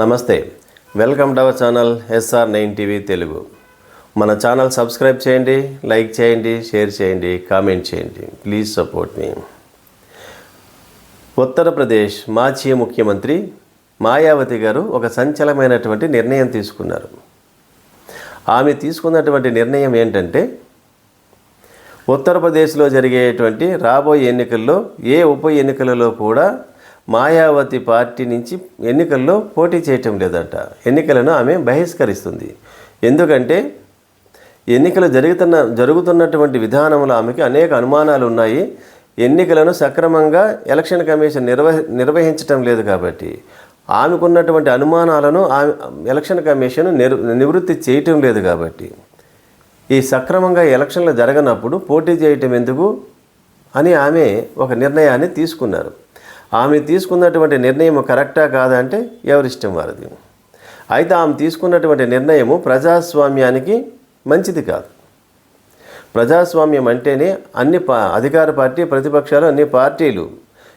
నమస్తే. Welcome to our channel SR nine TV Telugu. మన channel subscribe చేయండి like చేయండి షేర్ చేయండి కామెంట్ చేయండి. Please support me. ఉత్తరప్రదేశ్ మాజీ ముఖ్యమంత్రి మాయావతి గారు ఒక సంచలనమైనటువంటి నిర్ణయం తీసుకున్నారు. ఆమె తీసుకున్నటువంటి నిర్ణయం ఏంటంటే ఉత్తరప్రదేశ్లో జరిగేటువంటి రాబోయే ఎన్నికల్లో ఏ ఉప ఎన్నికలలో కూడా మాయావతి పార్టీ నుంచి ఎన్నికల్లో పోటీ చేయటం లేదట. ఎన్నికలను ఆమె బహిష్కరిస్తుంది. ఎందుకంటే ఎన్నికలు జరుగుతున్న జరుగుతున్నటువంటి విధానంలో ఆమెకి అనేక అనుమానాలు ఉన్నాయి. ఎన్నికలను సక్రమంగా ఎలక్షన్ కమిషన్ నిర్వహ నిర్వహించటం లేదు కాబట్టి ఆమెకున్నటువంటి అనుమానాలను ఆమె ఎలక్షన్ కమిషన్ నివృత్తి చేయటం లేదు కాబట్టి ఈ సక్రమంగా ఎలక్షన్లు జరగనప్పుడు పోటీ చేయటం ఎందుకు అని ఆమె ఒక నిర్ణయాన్ని తీసుకున్నారు. ఆమె తీసుకున్నటువంటి నిర్ణయం కరెక్టా కాదా అంటే ఎవరిష్టం వారిది. అయితే ఆమె తీసుకున్నటువంటి నిర్ణయము ప్రజాస్వామ్యానికి మంచిది కాదు. ప్రజాస్వామ్యం అంటేనే అన్ని పా అధికార పార్టీ ప్రతిపక్షాలు అన్ని పార్టీలు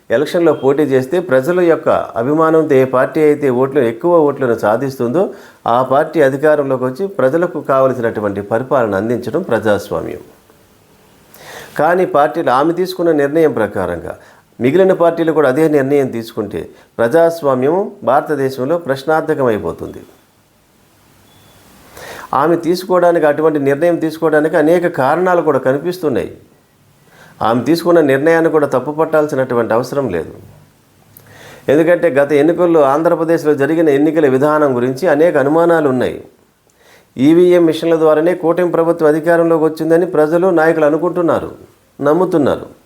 ఎలక్షన్లో పోటీ చేస్తే ప్రజల యొక్క అభిమానంతో ఏ పార్టీ అయితే ఓట్లు ఎక్కువ ఓట్లను సాధిస్తుందో ఆ పార్టీ అధికారంలోకి వచ్చి ప్రజలకు కావలసినటువంటి పరిపాలన అందించడం ప్రజాస్వామ్యం. కానీ పార్టీలు ఆమె తీసుకున్న నిర్ణయం ప్రకారంగా మిగిలిన పార్టీలు కూడా అదే నిర్ణయం తీసుకుంటే ప్రజాస్వామ్యం భారతదేశంలో ప్రశ్నార్థకమైపోతుంది. ఆమె తీసుకోవడానికి అటువంటి నిర్ణయం తీసుకోవడానికి అనేక కారణాలు కూడా కనిపిస్తున్నాయి. ఆమె తీసుకున్న నిర్ణయాన్ని కూడా తప్పు పట్టాల్సినటువంటి అవసరం లేదు. ఎందుకంటే గత ఎన్నికల్లో ఆంధ్రప్రదేశ్లో జరిగిన ఎన్నికల విధానం గురించి అనేక అనుమానాలు ఉన్నాయి. ఈవీఎం మిషన్ల ద్వారానే కూటమి ప్రభుత్వం అధికారంలోకి వచ్చిందని ప్రజలు నాయకులు అనుకుంటున్నారు నమ్ముతున్నారు.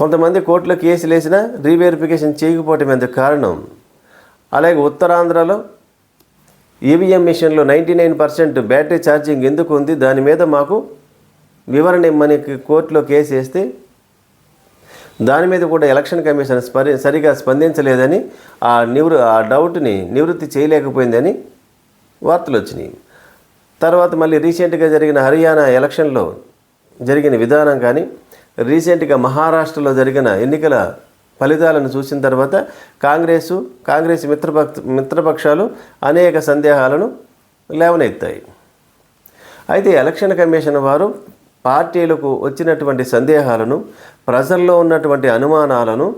కొంతమంది కోర్టులో కేసులు వేసినా రీవెరిఫికేషన్ చేయకపోవటం ఎందుకు కారణం? అలాగే ఉత్తరాంధ్రలో ఈవీఎం మిషన్లో ninety nine percent battery charging ఎందుకు ఉంది? దాని మీద మాకు వివరణ ఇమ్మని కోర్టులో కేసు వేస్తే దాని మీద కూడా ఎలక్షన్ కమిషన్ స్పరి సరిగా స్పందించలేదని ఆ నివృ ఆ డౌట్ని నివృత్తి చేయలేకపోయిందని వార్తలు వచ్చినాయి. తర్వాత మళ్ళీ రీసెంట్గా జరిగిన హర్యానా ఎలక్షన్లో జరిగిన విధానం కానీ రీసెంట్గా మహారాష్ట్రలో జరిగిన ఎన్నికల ఫలితాలను చూసిన తర్వాత కాంగ్రెసు కాంగ్రెస్ మిత్రపక్ష మిత్రపక్షాలు అనేక సందేహాలను లేవనెత్తాయి. అయితే ఎలక్షన్ కమిషన్ వారు పార్టీలకు వచ్చినటువంటి సందేహాలను ప్రజల్లో ఉన్నటువంటి అనుమానాలను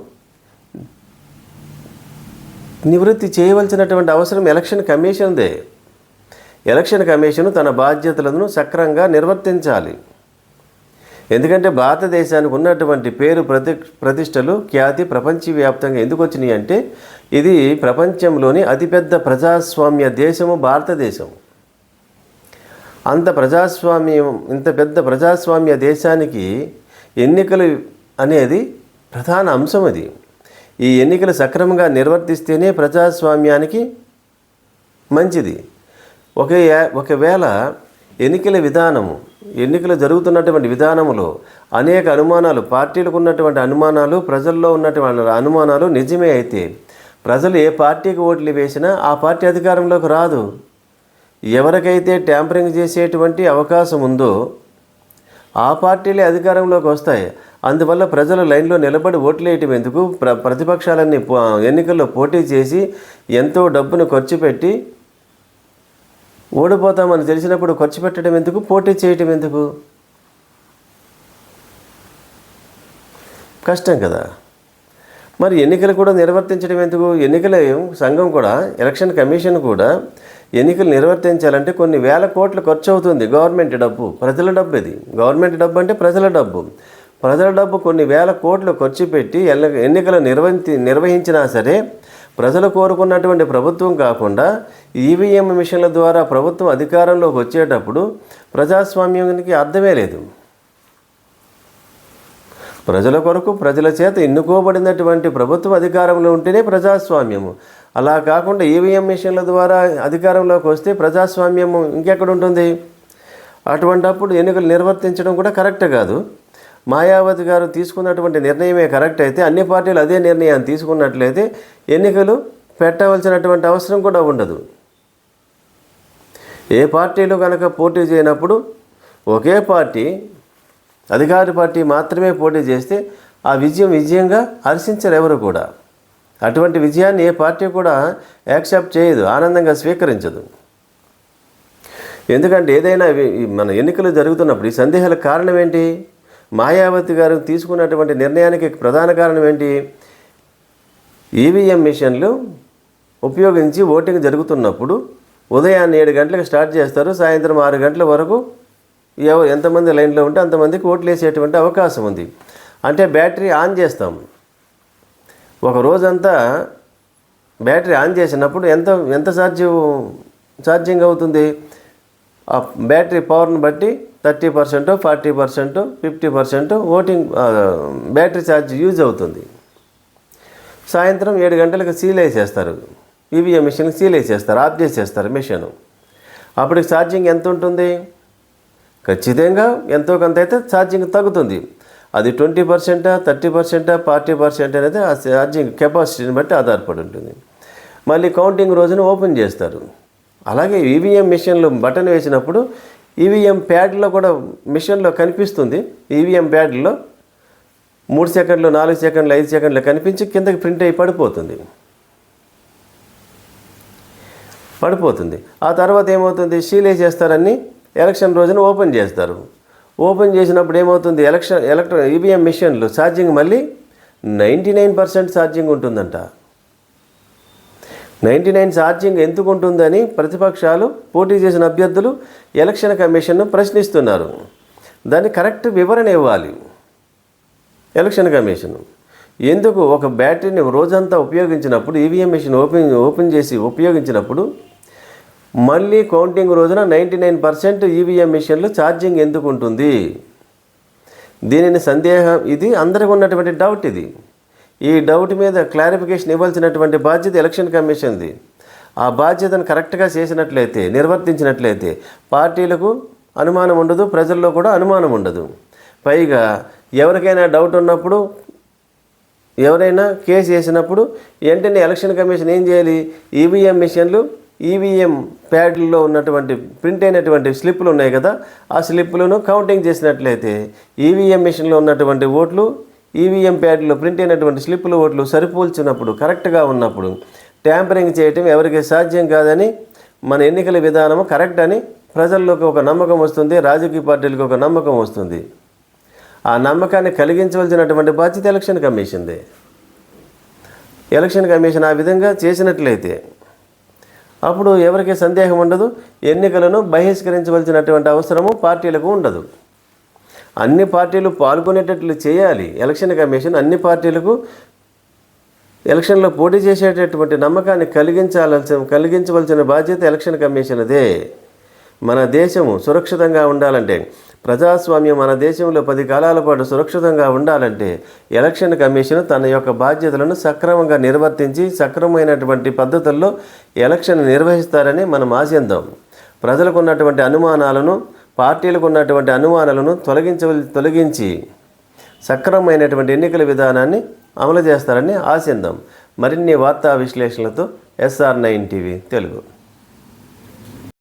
నివృత్తి చేయవలసినటువంటి అవసరం ఎలక్షన్ కమిషన్దే. ఎలక్షన్ కమిషన్ తన బాధ్యతలను సక్రంగా నిర్వర్తించాలి. ఎందుకంటే భారతదేశానికి ఉన్నటువంటి పేరు ప్రతి ప్రతిష్టలు ఖ్యాతి ప్రపంచవ్యాప్తంగా ఎందుకు వచ్చినాయి అంటే ఇది ప్రపంచంలోని అతిపెద్ద ప్రజాస్వామ్య దేశము భారతదేశం అంత ప్రజాస్వామ్యం ఇంత పెద్ద ప్రజాస్వామ్య దేశానికి ఎన్నికలు అనేది ప్రధాన అంశం అది. ఈ ఎన్నికలు సక్రమంగా నిర్వర్తిస్తేనే ప్రజాస్వామ్యానికి మంచిది. ఒక ఒకవేళ ఎన్నికల విధానము ఎన్నికలు జరుగుతున్నటువంటి విధానంలో అనేక అనుమానాలు పార్టీలకు ఉన్నటువంటి అనుమానాలు ప్రజల్లో ఉన్నటువంటి అనుమానాలు నిజమే అయితే ప్రజలు ఏ పార్టీకి ఓట్లు వేసినా ఆ పార్టీ అధికారంలోకి రాదు. ఎవరికైతే ట్యాంపరింగ్ చేసేటువంటి అవకాశం ఉందో ఆ పార్టీలే అధికారంలోకి వస్తాయి. అందువల్ల ప్రజలు లైన్లో నిలబడి ఓట్లేయటం ఎందుకు? ప్ర ప్రతిపక్షాలన్నీ ఎన్నికల్లో పోటీ చేసి ఎంతో డబ్బును ఖర్చు పెట్టి ఓడిపోతామని తెలిసినప్పుడు ఖర్చు పెట్టడం ఎందుకు? పోటీ చేయటం ఎందుకు? కష్టం కదా. మరి ఎన్నికలు కూడా నిర్వర్తించడం ఎందుకు? ఎన్నికల సంఘం కూడా ఎలక్షన్ కమిషన్ కూడా ఎన్నికలు నిర్వర్తించాలంటే కొన్ని వేల కోట్లు ఖర్చు అవుతుంది గవర్నమెంట్ డబ్బు ప్రజల డబ్బు ఇది. గవర్నమెంట్ డబ్బు అంటే ప్రజల డబ్బు. ప్రజల డబ్బు కొన్ని వేల కోట్లు ఖర్చు పెట్టి ఎన్నికలు నిర్వహించి నిర్వహించినా సరే ప్రజలు కోరుకున్నటువంటి ప్రభుత్వం కాకుండా ఈవీఎం మిషన్ల ద్వారా ప్రభుత్వం అధికారంలోకి వచ్చేటప్పుడు ప్రజాస్వామ్యానికి అర్థమే లేదు. ప్రజల కొరకు ప్రజల చేత ఎన్నుకోబడినటువంటి ప్రభుత్వం అధికారంలో ఉంటేనే ప్రజాస్వామ్యము. అలా కాకుండా ఈవీఎం మిషన్ల ద్వారా అధికారంలోకి వస్తే ప్రజాస్వామ్యము ఇంకెక్కడ ఉంటుంది? అటువంటప్పుడు ఎన్నికలు నిర్వర్తించడం కూడా కరెక్ట్ కాదు. మాయావతి గారు తీసుకున్నటువంటి నిర్ణయమే కరెక్ట్ అయితే అన్ని పార్టీలు అదే నిర్ణయాన్ని తీసుకున్నట్లయితే ఎన్నికలు పెట్టవలసినటువంటి అవసరం కూడా ఉండదు. ఏ పార్టీలు కనుక పోటీ చేయనప్పుడు ఒకే పార్టీ అధికార పార్టీ మాత్రమే పోటీ చేస్తే ఆ విజయం విజయంగా హర్షించరు ఎవరు కూడా. అటువంటి విజయాన్ని ఏ పార్టీ కూడా యాక్సెప్ట్ చేయదు ఆనందంగా స్వీకరించదు. ఎందుకంటే ఏదైనా మన ఎన్నికలు జరుగుతున్నప్పుడు ఈ సందేహాలకు కారణం ఏంటి? మాయావతి గారు తీసుకున్నటువంటి నిర్ణయానికి ప్రధాన కారణం ఏంటి? ఈవీఎం మిషన్లు ఉపయోగించి ఓటింగ్ జరుగుతున్నప్పుడు ఉదయాన్నే ఏడు గంటలకు స్టార్ట్ చేస్తారు. సాయంత్రం ఆరు గంటల వరకు ఎవరు ఎంతమంది లైన్లో ఉంటే అంతమందికి ఓట్లు వేసేటువంటి అవకాశం ఉంది. అంటే బ్యాటరీ ఆన్ చేస్తాం. ఒక రోజంతా బ్యాటరీ ఆన్ చేసినప్పుడు ఎంత ఎంత ఛార్జ్ ఛార్జింగ్ అవుతుంది? ఆ బ్యాటరీ పవర్ని బట్టి thirty percent forty percent fifty percent voting battery charge use అవుతుంది. సాయంత్రం ఏడు గంటలకు సీల్ వేసేస్తారు. ఈవీఎం మిషన్ సీల్ వేసేస్తారు ఆఫ్ చేసేస్తారు మిషన్. అప్పటికి ఛార్జింగ్ ఎంత ఉంటుంది? ఖచ్చితంగా ఎంతో కొంత అయితే ఛార్జింగ్ తగ్గుతుంది. అది ట్వంటీ పర్సెంటా థర్టీ పర్సెంటా ఫార్టీ పర్సెంట్ అనేది ఆ ఛార్జింగ్ కెపాసిటీని బట్టి ఆధారపడి ఉంటుంది. మళ్ళీ కౌంటింగ్ రోజున ఓపెన్ చేస్తారు. అలాగే ఈవీఎం మిషన్లు బటన్ వేసినప్పుడు ఈవీఎం ప్యాడ్లో కూడా మిషన్లో కనిపిస్తుంది. ఈవీఎం ప్యాడ్లో మూడు సెకండ్లు నాలుగు సెకండ్లు ఐదు సెకండ్లు కనిపించి కిందకి ప్రింట్ అయ్యి పడిపోతుంది. పడిపోతుంది. ఆ తర్వాత ఏమవుతుంది? సీల్ వేసేస్తారని ఎలక్షన్ రోజున ఓపెన్ చేస్తారు. ఓపెన్ చేసినప్పుడు ఏమవుతుంది? ఎలక్షన్ ఎలక్ట్ర ఈవీఎం మిషన్లు ఛార్జింగ్ మళ్ళీ నైంటీ నైన్ పర్సెంట్ ఛార్జింగ్ ఉంటుందంట. నైంటీ నైన్ ఛార్జింగ్ ఎందుకు ఉంటుందని ప్రతిపక్షాలు పోటీ చేసిన అభ్యర్థులు ఎలక్షన్ కమిషన్ను ప్రశ్నిస్తున్నారు. దాన్ని కరెక్ట్ వివరణ ఇవ్వాలి. Election commission. ఎందుకు ఒక బ్యాటరీని రోజంతా ఉపయోగించినప్పుడు ఈవీఎం మిషన్ ఓపెన్ ఓపెన్ చేసి ఉపయోగించినప్పుడు మళ్ళీ కౌంటింగ్ రోజున నైంటీ నైన్ పర్సెంట్ ఈవీఎం మిషన్లు ఛార్జింగ్ ఎందుకు ఉంటుంది? దీనిని సందేహం ఇది అందరికి ఉన్నటువంటి డౌట్ ఇది. ఈ డౌట్ మీద క్లారిఫికేషన్ ఇవ్వాల్సినటువంటి బాధ్యత ఎలక్షన్ కమిషన్ది ఆ బాధ్యతను కరెక్ట్గా చేసినట్లయితే నిర్వర్తించినట్లయితే పార్టీలకు అనుమానం ఉండదు ప్రజల్లో కూడా అనుమానం ఉండదు. పైగా ఎవరికైనా డౌట్ ఉన్నప్పుడు ఎవరైనా కేసు వేసినప్పుడు వెంటనే ఎలక్షన్ కమిషన్ ఏం చేయాలి? ఈవీఎం మిషన్లు ఈవీఎం ప్యాడ్లలో ఉన్నటువంటి ప్రింట్ అయినటువంటి స్లిప్పులు ఉన్నాయి కదా ఆ స్లిప్పులను కౌంటింగ్ చేసినట్లయితే ఈవీఎం మిషన్లో ఉన్నటువంటి ఓట్లు ఈవీఎం ప్యాడ్లో ప్రింట్ అయినటువంటి స్లిప్లు ఓట్లు సరిపోల్చినప్పుడు కరెక్ట్గా ఉన్నప్పుడు ట్యాంపరింగ్ చేయటం ఎవరికి సాధ్యం కాదని మన ఎన్నికల విధానము కరెక్ట్ అని ప్రజల్లోకి ఒక నమ్మకం వస్తుంది రాజకీయ పార్టీలకు ఒక నమ్మకం వస్తుంది. ఆ నమ్మకాన్ని కలిగించవలసినటువంటి బాధ్యత ఎలక్షన్ కమిషన్దే. ఎలక్షన్ కమిషన్ ఆ విధంగా చేసినట్లయితే అప్పుడు ఎవరికి సందేహం ఉండదు ఎన్నికలను బహిష్కరించవలసినటువంటి అవసరము పార్టీలకు ఉండదు. అన్ని పార్టీలు పాల్గొనేటట్లు చేయాలి. ఎలక్షన్ కమిషన్ అన్ని పార్టీలకు ఎలక్షన్లో పోటీ చేసేటటువంటి నమ్మకాన్ని కలిగించాల్సిన కలిగించవలసిన బాధ్యత ఎలక్షన్ కమిషన్దే. మన దేశము సురక్షితంగా ఉండాలంటే ప్రజాస్వామ్యం మన దేశంలో పది కాలాల పాటు సురక్షితంగా ఉండాలంటే ఎలక్షన్ కమిషన్ తన యొక్క బాధ్యతలను సక్రమంగా నిర్వర్తించి సక్రమమైనటువంటి పద్ధతుల్లో ఎలక్షన్ నిర్వహిస్తారని మనం ఆశిద్దాం ప్రజలకు ఉన్నటువంటి అనుమానాలను పార్టీలకు ఉన్నటువంటి అనుమానాలను తొలగించ తొలగించి సక్రమమైనటువంటి ఎన్నికల విధానాన్ని అమలు చేస్తారని ఆశిందాం మరిన్ని వార్తా విశ్లేషణలతో ఎస్ఆర్ నైన్ టీవీ తెలుగు.